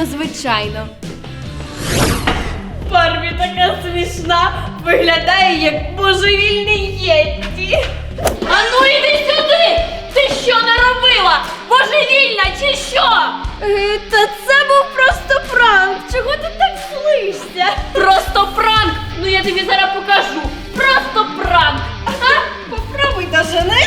звичайно, звичайно. Барбі така смішна, виглядає як божевільний єтті. Ану іди сюди! Ти що наробила? Божевільна чи що? Е, Та це був просто пранк. Чого ти так слишся? Просто пранк! Ну я тобі зараз покажу. Просто пранк! Попробуй дожени.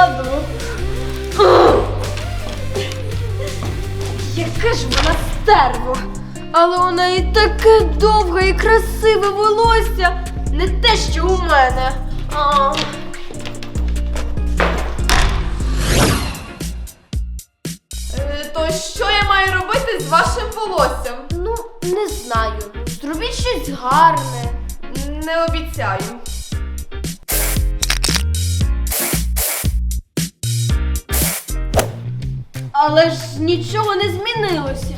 Ладу. Яке ж вона стерво. Але у неї таке довге і красиве волосся. Не те, що у мене. А. Е, То що я маю робити з вашим волоссям? Ну, не знаю. Зробіть щось гарне. Не обіцяю. Але ж нічого не змінилося.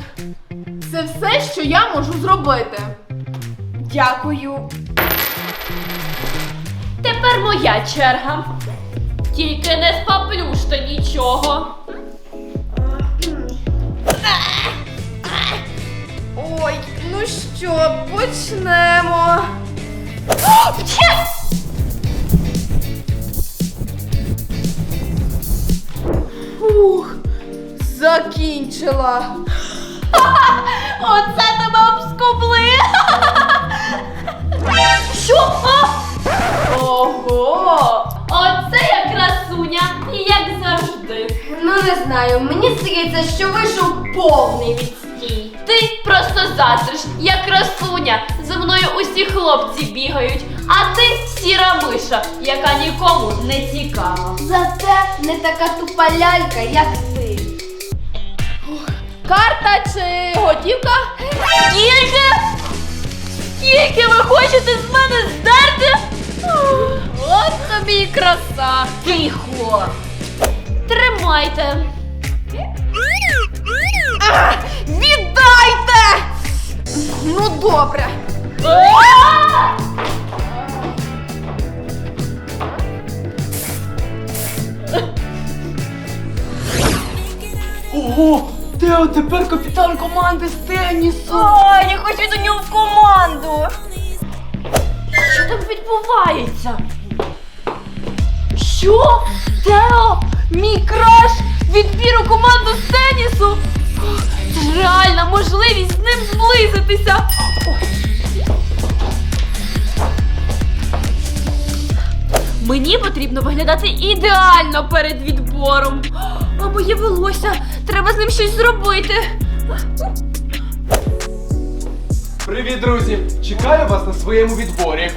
Це все, що я можу зробити. Дякую. Тепер моя черга. Тільки не спаплюште нічого. Ой, ну що, почнемо. Фух, закінчила. Оце тебе обскубли! Що? Ого! Оце я красуня, як завжди. Ну не знаю, мені здається, що вийшов повний відстій. Ти просто заздриш, я красуня. За мною усі хлопці бігають, а ти сіра миша, яка нікому не цікава. Зате не така тупа лялька, як. Карта чи готівка? Скільки? Скільки ви хочете з мене здерти? От тобі і краса. Тихо. Тримайте. Віддайте! Ну добре. А! Ого! Тео тепер капітан команди з тенісу! О, я хочу до нього в команду. Що там відбувається? Що? Тео, мій краш, відбір у команду з тенісу. Це ж реальна можливість з ним зблизитися. Мені потрібно виглядати ідеально перед відбором. А моє волосся, треба з ним щось зробити. Привіт, друзі! Чекаю вас на своєму відборі.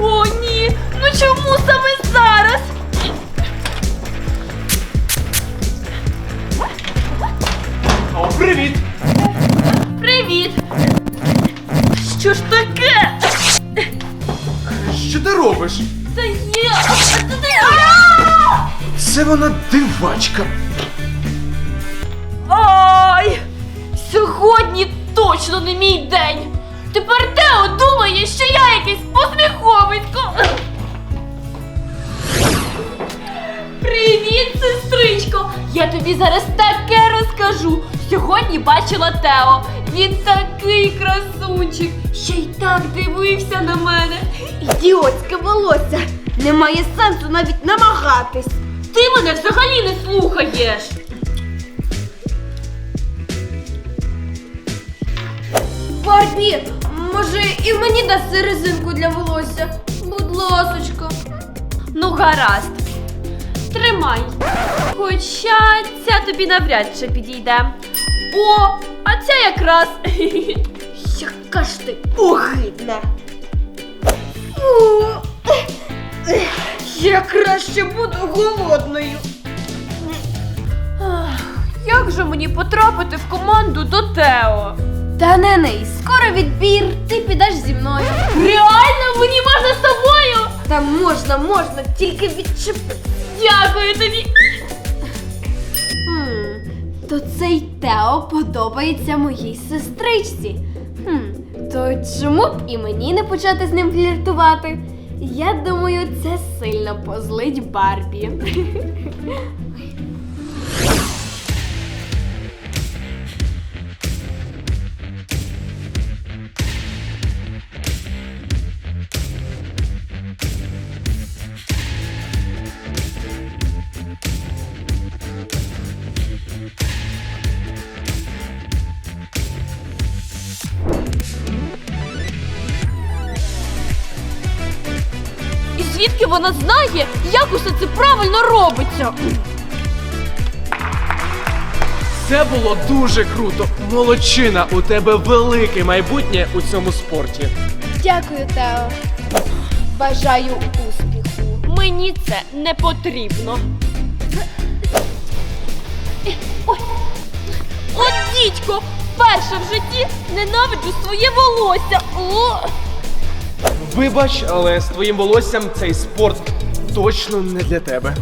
О, ні! Ну чому саме зараз? О, привіт! Привіт! Що ж таке? Що ти робиш? Це є. Це вона дивачка. Ай! Сьогодні точно не мій день. Тепер Тео думає, що я якийсь посміховисько. Привіт, сестричко! Я тобі зараз таке розкажу. Сьогодні бачила Тео. Він такий красунчик, ще й так дивився на мене. Ідіотське волосся. Немає сенсу навіть намагатись. Ти мене взагалі не слухаєш. Барбі, може і мені даси резинку для волосся? Будь ласочка. Ну, гаразд. Тримай. Хоча ця тобі навряд чи підійде. О, а ця якраз. Яка ж ти огидна. Фу. Я краще буду голодною. Ах, Як же мені потрапити в команду до Тео? Та не ней, скоро відбір, ти підеш зі мною. Реально мені можна з тобою? Та можна, можна, тільки відчепи. Дякую тобі. Хм, то цей Тео подобається моїй сестричці. Хм, то чому б і мені не почати з ним фліртувати? Я думаю, це сильно позлить Барбі. вона знає, як усе це правильно робиться? Це було дуже круто. Молодчина, у тебе велике майбутнє у цьому спорті. Дякую, Тео. Бажаю успіху. Мені це не потрібно. Ой. От дідько! Перше в житті ненавиджу своє волосся. О! Вибач, але з твоїм волоссям цей спорт точно не для тебе.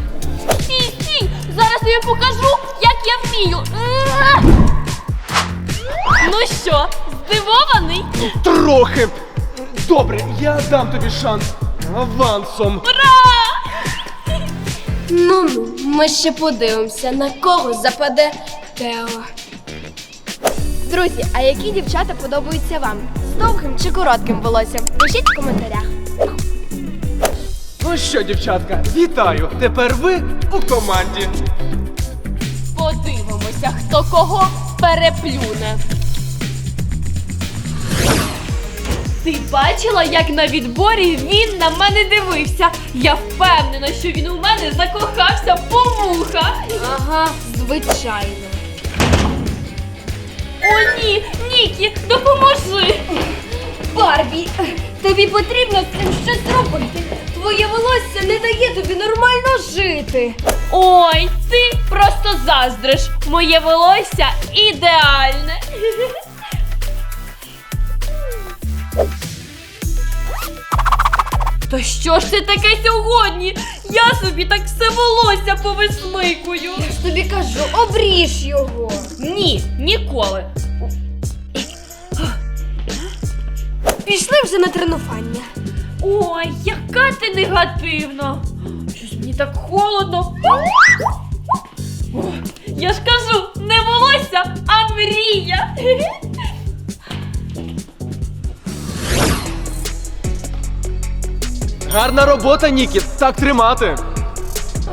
Стій, стій! Зараз я покажу, як я вмію. Ну що, здивований? Трохи. Добре, я дам тобі шанс авансом. Ну ну, ми ще подивимося, на кого западе Тео. Друзі, а які дівчата подобаються вам? Довгим чи коротким волоссям? Пишіть в коментарях. Ну що, дівчатка, вітаю! Тепер ви у команді. Подивимося, хто кого переплюне. Ти бачила, як на відборі він на мене дивився? Я впевнена, що він у мене закохався по вуха. Ага, звичайно. О, ні, Нікі, допоможи! Барбі, тобі потрібно з цим щось робити. Твоє волосся не дає тобі нормально жити. Ой, ти просто заздриш. Моє волосся ідеальне. То що ж це таке сьогодні? Я собі так все волосся повисмикую. Я ж тобі кажу, обріж його. Ні, ніколи. Пішли вже на тренування. Ой, яка ти негативна. Щось мені так холодно. О, я ж кажу, не волосся, а мрія. Гарна робота, Нікі, так тримати.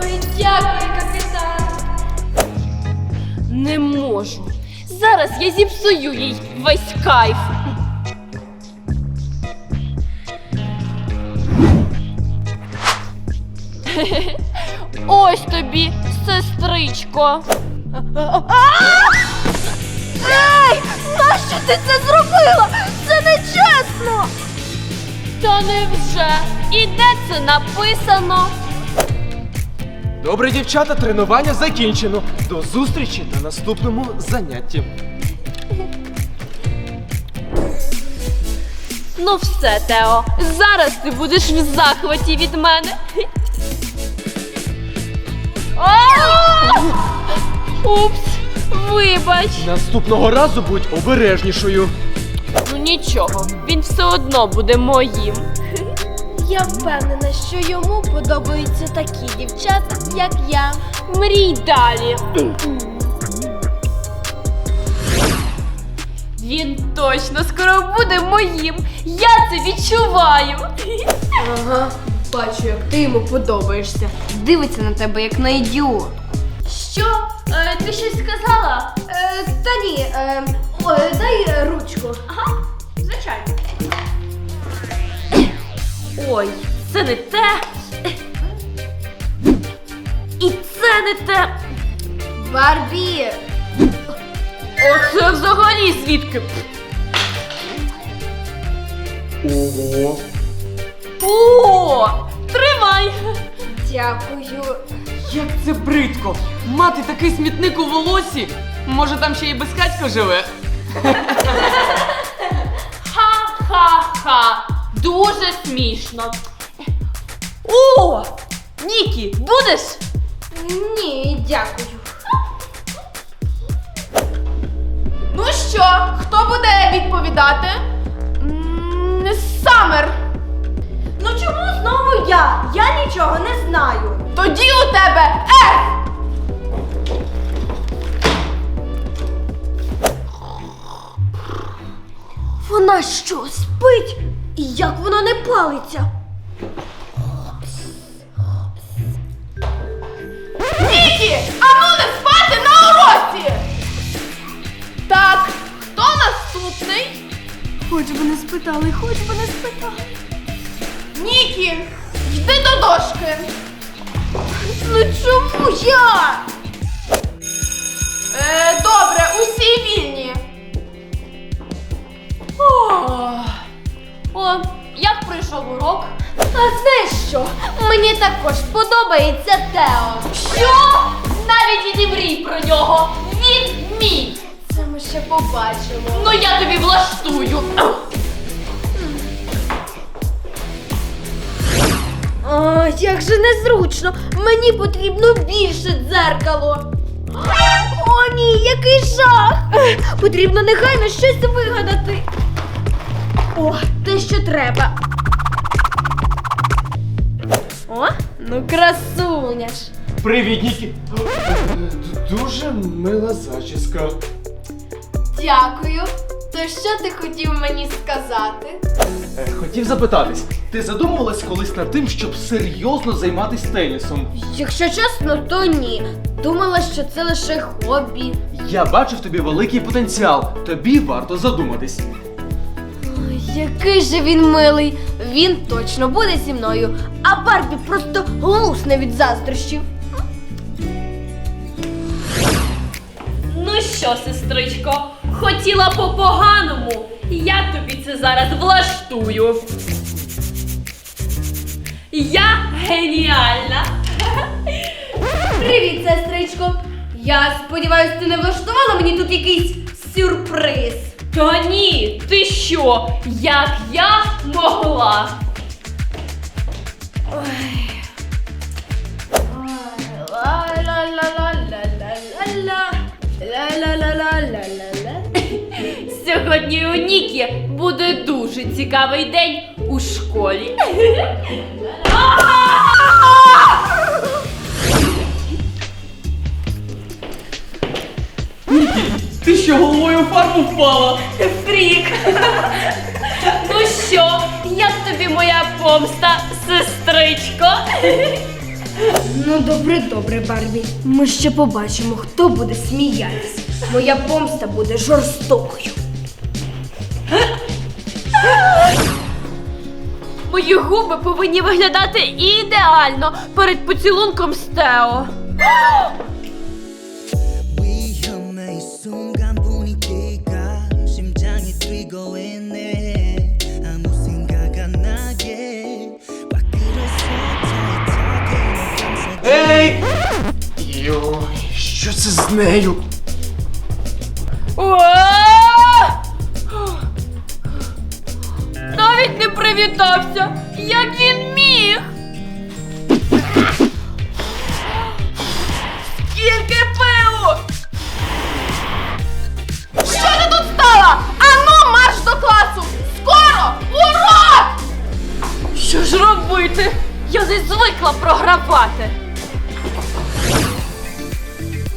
Ой, дякую, капітан. Не можу. Зараз я зіпсую їй весь кайф. Ось тобі, сестричко. Ей, нащо ти це зробила? Це нечесно. Та невже? І де це написано? Добре, дівчата, тренування закінчено. До зустрічі на наступному занятті. Ну все, Тео, зараз ти будеш в захваті від мене. Упс, вибач. Наступного разу будь обережнішою. Нічого, він все одно буде моїм. Я впевнена, що йому подобаються такі дівчата, як я. Мрій далі. Він точно скоро буде моїм. Я це відчуваю. Ага, бачу, як ти йому подобаєшся. Дивиться на тебе, як на ідіот. Що? Е, ти щось сказала? Е, та ні, е, ой, дай е, ручку. Ага, звичайно. Ой, це не те. І це не те. Барбі! Оце взагалі звідки? Ого. О, тримай. Дякую. Як це бридко! Мати такий смітник у волосі! Може там ще й безхатько живе? Ха-ха-ха. Дуже смішно. О! Нікі, будеш? Ні, дякую. Ну що, хто буде відповідати? М, Самер. Ну чому знову я? Я нічого не знаю. Тоді у тебе Ф. Вона що, спить? І як вона не палиться? Нікі, ану не спати на уроці! Так, хто наступний? Хоч би не спитали, хоч би не спитали. Нікі, йди до дошки. Ну чому я? Е, добре, усі вільні. О, як пройшов урок? А знаєш що? Мені також подобається Тео. Що? Навіть і не мрій про нього. Він мій. Це ми ще побачимо. Ну я тобі влаштую. А, як же незручно. Мені потрібно більше дзеркало. О, ні, який жах! Потрібно негайно щось вигадати. О, те, що треба. О, ну красуня ж. Привіт, Нікі. Дуже мила зачіска. Дякую. То що ти хотів мені сказати? Е, Хотів запитатись, ти задумувалась колись над тим, щоб серйозно займатися тенісом? Якщо чесно, то ні. Думала, що це лише хобі. Я бачу в тобі великий потенціал. Тобі варто задуматись. Який же він милий. Він точно буде зі мною, а Барбі просто лусне від заздрощів. Ну що, сестричко, хотіла по-поганому. Я тобі це зараз влаштую. Я геніальна. Привіт, сестричко. Я сподіваюся, ти не влаштувала мені тут якийсь сюрприз. Та ні, ти що? Як я могла? Сьогодні у Нікі буде дуже цікавий день у школі. Що головою в фарбу впала? Фрік. Ну що, як тобі моя помста, сестричко? Ну, добре, добре, Барбі. Ми ще побачимо, хто буде сміятися. Моя помста буде жорстокою. Мої губи повинні виглядати ідеально перед поцілунком з Тео. 심장이 뛰고 있네 아무 생각 안 나게 밖으로서 타이트하게 널 감싸 Ей! Йой, що це з нею?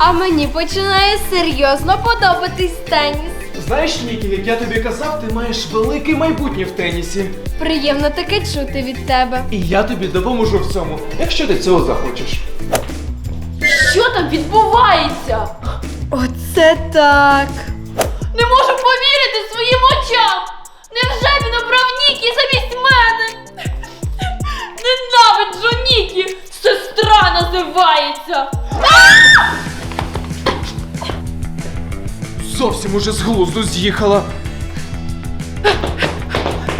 А мені починає серйозно подобатись теніс. Знаєш, Нікі, як я тобі казав, ти маєш велике майбутнє в тенісі. Приємно таке чути від тебе. І я тобі допоможу в цьому, якщо ти цього захочеш. Що там відбувається? Оце так. Не можу повірити своїм очам! Невже він обрав Нікі замість мене? Ненавиджу Нікі! Сестра називається! Зовсім уже з глузду з'їхала.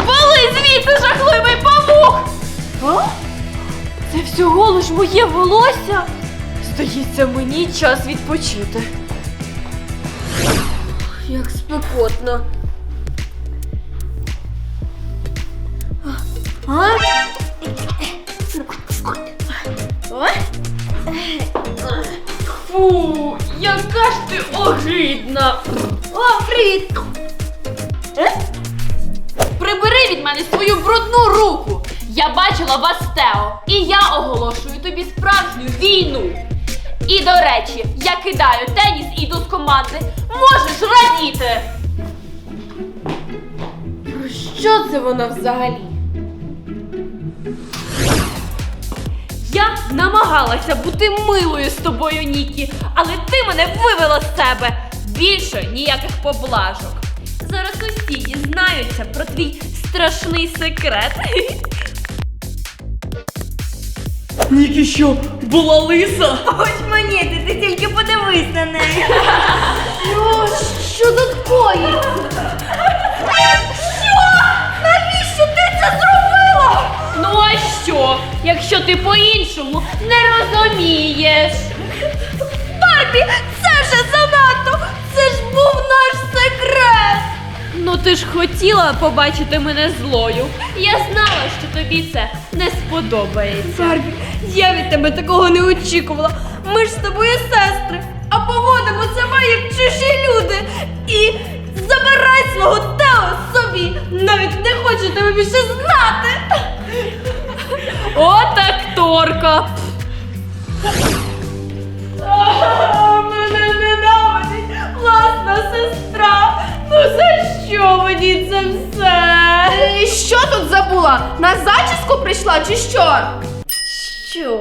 Вали звідси жахливий павук! А? Це всього лиш моє волосся? Здається, мені час відпочити. Як спекотно. А? Фу, яка ж ти огидна. О, привіт! Прибери від мене свою брудну руку. Я бачила вас Тео, і я оголошую тобі справжню війну. І до речі, я кидаю теніс і йду з команди. Можеш радіти. Про Що це вона взагалі? Я намагалася бути милою з тобою, Нікі, але ти мене вивела з себе. Більше ніяких поблажок. Зараз усі дізнаються про твій страшний секрет. Нікі що, була лиса? Ось мені, ти, ти тільки подивись на неї. О, що тут коїться? Ну а що, якщо ти по-іншому не розумієш? Барбі, це вже занадто! Це ж був наш секрет! Ну ти ж хотіла побачити мене злою. Я знала, що тобі це не сподобається. Барбі, я від тебе такого не очікувала. Ми ж з тобою сестри, а поводимо себе як чужі люди. І забирай свого Тео собі. Навіть не хочу тебе більше знати. От акторка! А, Мене ненавидить власна сестра. Ну за що мені це все? І що тут забула? На зачіску прийшла чи що? Що?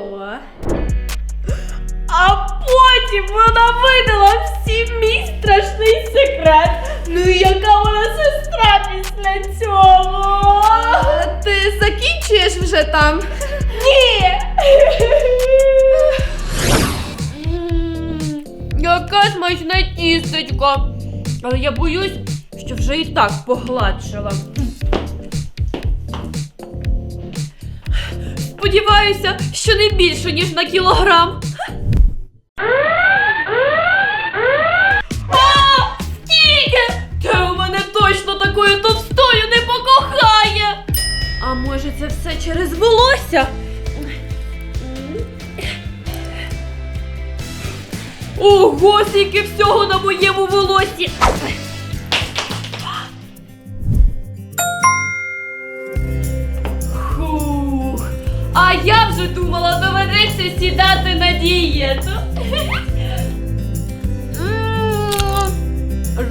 А потім вона видала всім мій страшний секрет. Ну і яка вона сестра після цього? Ти закінчуєш вже там? Ні! Яка смачна тістечко. Але я боюсь, що вже і так погладшила. Сподіваюся, що не більше, ніж на кілограм. Волосся? Ого, скільки всього на моєму волосі! Фух. А я вже думала, доведеться сідати на дієту.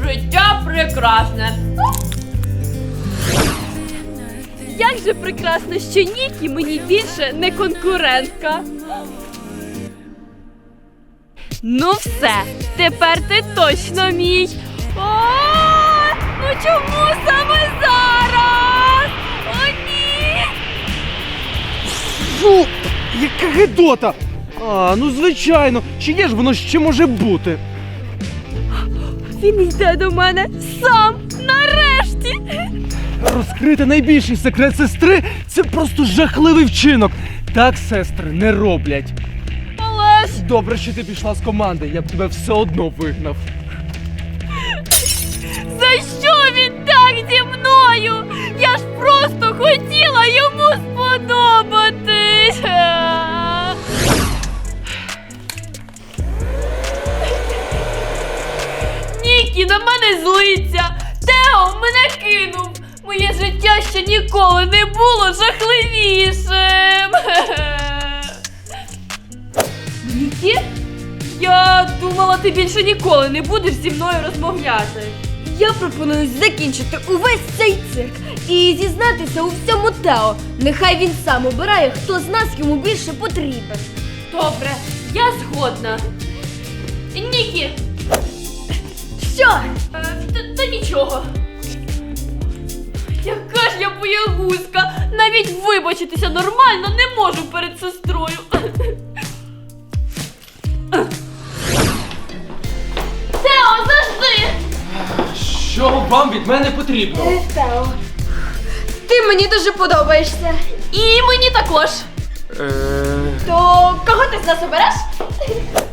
Життя прекрасне. Як же прекрасно, що Нікі мені більше не конкурентка. Ну все, тепер ти точно мій. О, ну чому саме зараз? О, ні! Фу, яка гидота! А, ну звичайно, чи є ж воно ще може бути? Він йде до мене сам нарешті. Розкрити найбільший секрет сестри це просто жахливий вчинок. Так сестри не роблять. Але ж Добре, що ти пішла з команди, я б тебе все одно вигнав. за що він так зі мною? Я ж просто хотіла йому сподобатись. Нікі на мене злиться. Тео мене кинув. Моє життя ще ніколи не було жахливішим. Нікі? Я думала, ти більше ніколи не будеш зі мною розмовляти. Я пропоную закінчити увесь цей цирк і зізнатися у всьому Тео. Нехай він сам обирає, хто з нас йому більше потрібен. Добре, я згодна. Нікі, Що? е, та, та нічого. Я боягузка! Навіть вибачитися нормально не можу перед сестрою. Тео, завжди! Що вам від мене потрібно? Тео, ти мені дуже подобаєшся. І мені також. Е... То кого ти з нас обереш?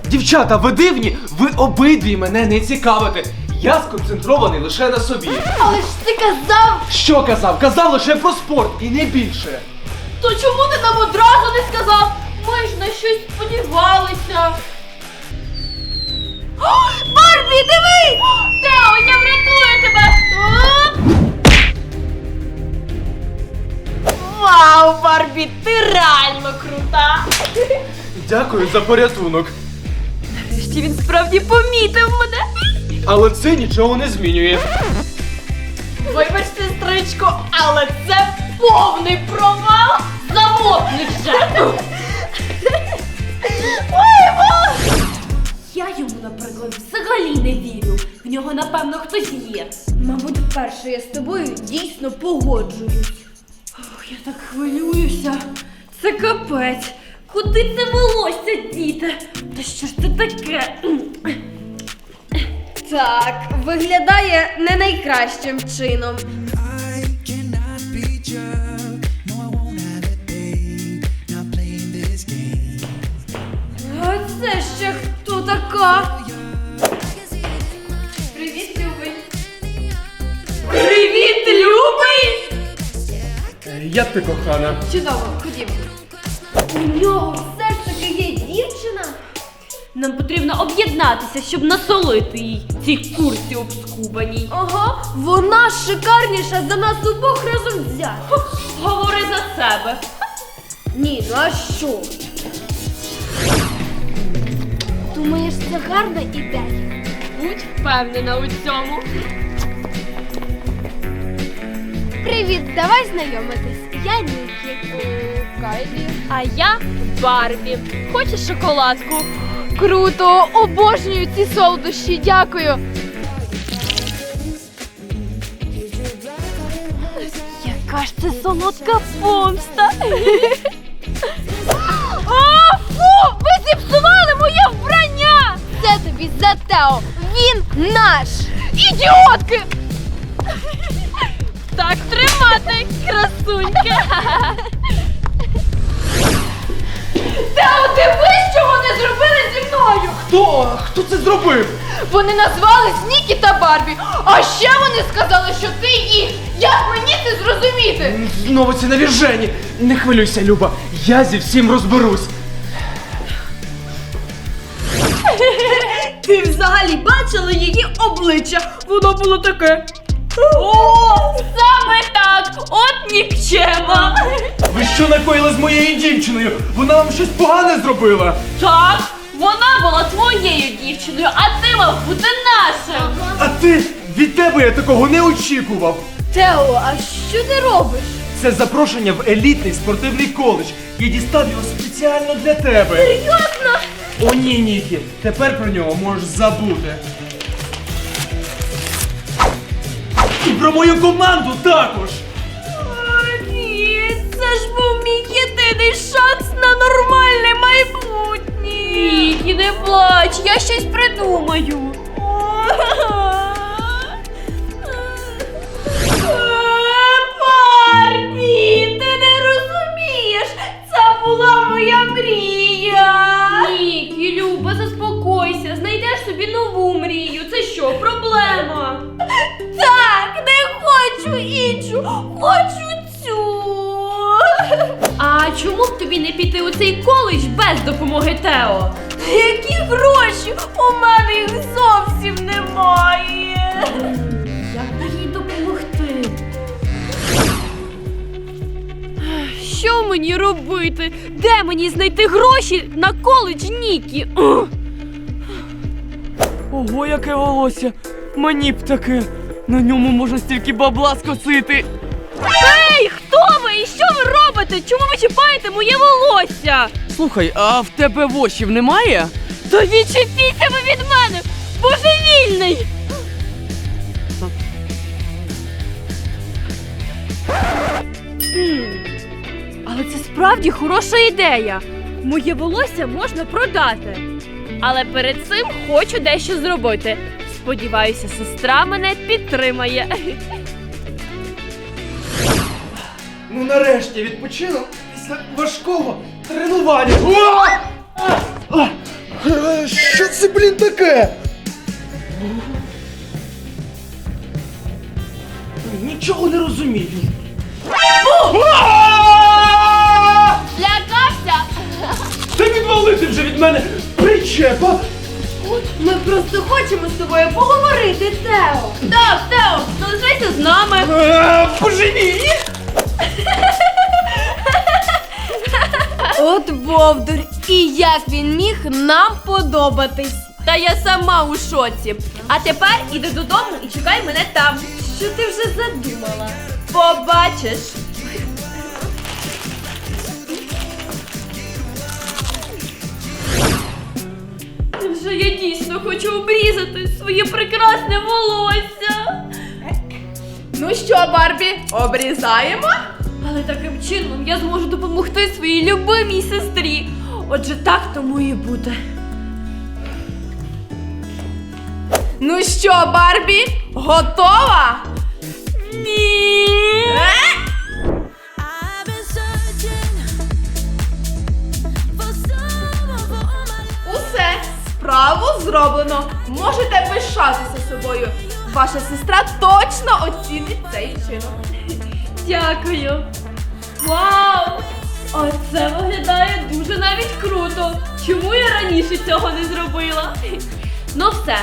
Дівчата, ви дивні, ви обидві мене не цікавите. Я сконцентрований лише на собі. Але ж ти казав. Що казав? Казав лише про спорт і не більше. То чому ти нам одразу не сказав? Ми ж на щось сподівалися. Барбі, диви! Тео, я врятую тебе! Вау, Барбі, ти реально крута! Дякую за порятунок. Нарешті він справді помітив мене. Але це нічого не змінює. Вибач, сестричко, але це повний провал! Замовкни вже! Я йому, наприклад, взагалі не вірю. В нього, напевно, хтось є. Мабуть, вперше я з тобою дійсно погоджуюсь. Ох, я так хвилююся. Це капець. Куди це волосся, діти? Та що ж це таке? Так, виглядає не найкращим чином. А це ще хто така? Привіт, любий. Привіт, любий! Як ти кохана? Чудово, ходімо. У нього Нам потрібно об'єднатися, щоб насолити їй цій курці обскубаній. Ага, вона шикарніша за нас обох разом взяти. Говори за себе. Ні, ну а що? Думаєш, це гарна ідея? Будь впевнена у цьому. Привіт, давай знайомитись. Я Нікі. Кайлі. А я Барбі. Хочеш шоколадку? Круто! Обожнюю ці солодощі, дякую. Яка ж це солодка помста. А, фу! Ви зіпсували моє вбрання! Це тобі за Тео! Він наш! Ідіотки! Так тримати, красунька. Тео, дивись, що вони зробили зі мною! Хто? Хто це зробив? Вони назвались Нікі та Барбі, а ще вони сказали, що ти їх! Як мені це зрозуміти? Знову ці навіжені. Не хвилюйся, Люба. Я зі всім розберусь. Ти взагалі бачила її обличчя? Воно було таке. О, саме так! От нікчема! Ви що накоїли з моєю дівчиною? Вона вам щось погане зробила. Так, вона була твоєю дівчиною, а ти мав бути нашим. А ти від тебе я такого не очікував. Тео, а що ти робиш? Це запрошення в елітний спортивний коледж. Я дістав його спеціально для тебе. Серйозно? О, ні, Нікі, тепер про нього можеш забути. Про мою команду також. О, ні, це ж був мій єдиний шанс на нормальне майбутнє. Нікі, не плач, я щось придумаю. Барбі, ти не розумієш, це була моя мрія. Нікі, Люба, заспокойся, знайдеш собі нову мрію. Це що, проблема? Так, не хочу іншу, хочу цю. А чому б тобі не піти у цей коледж без допомоги Тео? Які гроші? У мене їх зовсім немає. Як їй допомогти? Що мені робити? Де мені знайти гроші на коледж Нікі? Ух. Ого, яке волосся! Мені б таке! На ньому можна стільки бабла скосити! Ей, хто ви? І що ви робите? Чому ви чіпаєте моє волосся? Слухай, а в тебе вошів немає? Та відчепіться ви від мене! Божевільний! М, Але це справді хороша ідея. Моє волосся можна продати. Але перед цим хочу дещо зробити. Сподіваюся, сестра мене підтримає. Ну нарешті відпочинок після важкого тренування. О! А! А! Що це, блін, таке? Нічого не розумію. А! відвалити вже від мене причепа. Ми просто хочемо з тобою поговорити, Тео. Так, Тео, залишайся з нами. А, От Бовдур, і як він міг нам подобатись. Та я сама у шоці. А тепер іди додому і чекай мене там. Що ти вже задумала? Побачиш. Вже я дійсно хочу обрізати своє прекрасне волосся. Ну що, Барбі, обрізаємо? Але таким чином я зможу допомогти своїй любимій сестрі. Отже, так тому і буде. Ну що, Барбі, готова? Ні. Справу зроблено. Можете пишатися собою. Ваша сестра точно оцінить цей вчинок. Дякую. Вау! Оце виглядає дуже навіть круто. Чому я раніше цього не зробила? Ну все,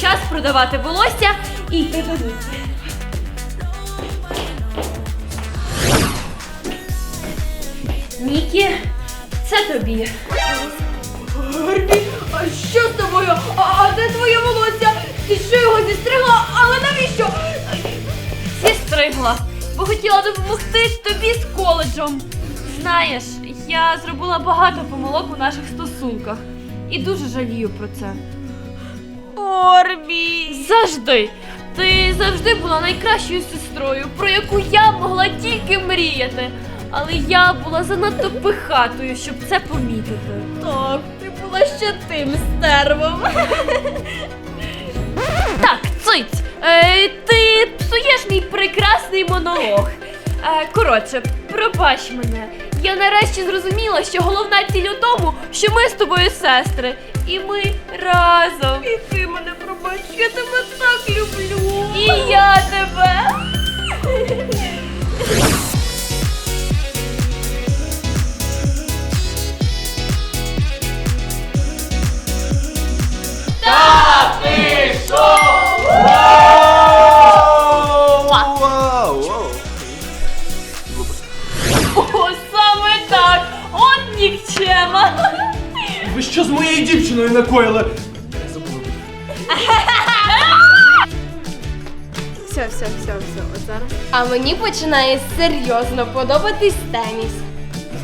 час продавати волосся і йти до Ніки. Нікі, це тобі. Барбі, а що з тобою? А, а де твоє волосся? Ти що його зістригла? Але навіщо? Зістригла, бо хотіла допомогти тобі з коледжем. Знаєш, я зробила багато помилок у наших стосунках і дуже жалію про це. Барбі. Завжди. Ти завжди була найкращою сестрою, про яку я могла тільки мріяти. Але я була занадто пихатою, щоб це помітити. Так, була ще тим стервом. Так, циць, е, ти псуєш мій прекрасний монолог. Е, коротше, пробач мене. Я нарешті зрозуміла, що головна ціль у тому, що ми з тобою сестри, і ми разом. І ти мене пробач, я тебе так люблю. І я тебе. О, саме так! От нікчема! Ви що з моєю дівчиною накоїли? Все, все, все, все, от зараз. А мені починає серйозно подобатись теніс.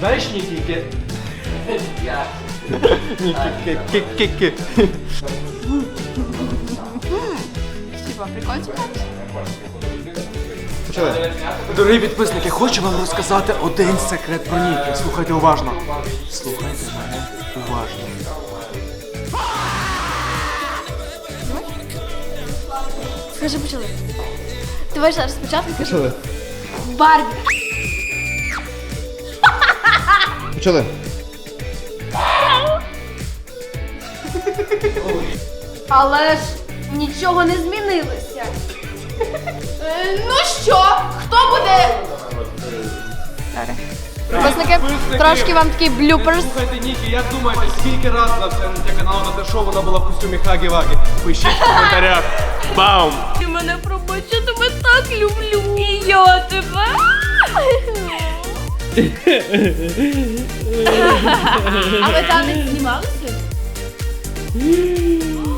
Знаєш, Нікі, Я. Нікі, Хіба прикольчик? Почали. Дорогі підписники, хочу вам розказати один секрет про Нікі. Слухайте уважно. Слухайте мене уважно. Скажи, почали. Давай зараз спочатку кажи. Почали. Барбі. Почали. Але ж нічого не змінилося. Е, ну що, хто буде? Підписники, трошки вам такий блюперс. Слухайте, Нікі, як думаєте, скільки разів на це каналу на те шоу вона була в костюмі Хагі-Вагі? Пишіть в коментарях. Баум! Ти мене пробач, я тебе так люблю. І я тебе. А ви танець знімалися? Woo.